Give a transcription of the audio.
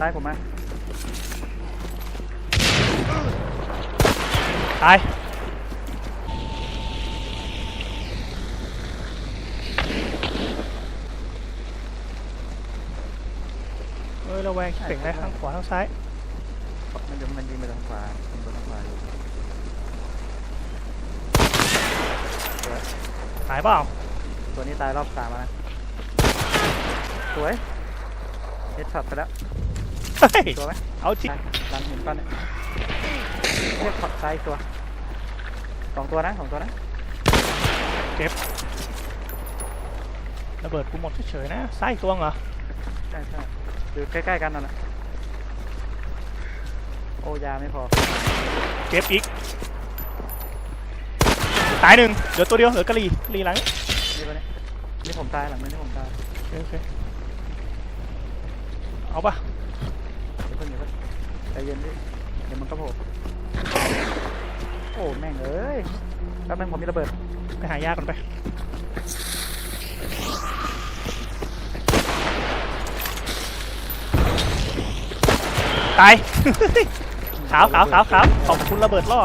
ตายผมมา ตาย เอ้ยระแวงเป่งเลยข้างขวาข้างซ้าย มันจะมันยิงไปทางขวาผมไปทางขวาอยู่ตายเปล่า ตัวนี้ตายรอบสามแล้วนะ สวยเฮดช็อตไปแล้ว เฮ้ยตัวไหมเอาจริงตายหลังเห็นป่ะเนี่ยเรียกช็อตตายตัวสองตัวนะสองตัวนะระเบิดกูหมดเฉยๆนะซ้ายอีกตัวเหรอใช่ใช่อยู่ใกล้ๆกันนั่นแหละโอ้ยาไม่พอ เจ็บอีก ตายหนึ่งเหลือตัวเดียวเหลือกะหรี่กะหรี่หลังนี่ปะเนี่ยนี่ผมตายหลังนี้นี่ผมตายโอเคโอเคเอาปะ ใจเย็นดิเดี๋ยวมันก็โผล่โอ้แม่งเอ้ยแล้วแม่งผมมีระเบิดไปหายาก่อนไปตายขาวขาวขาวขาวขอบคุณระเบิดล่อ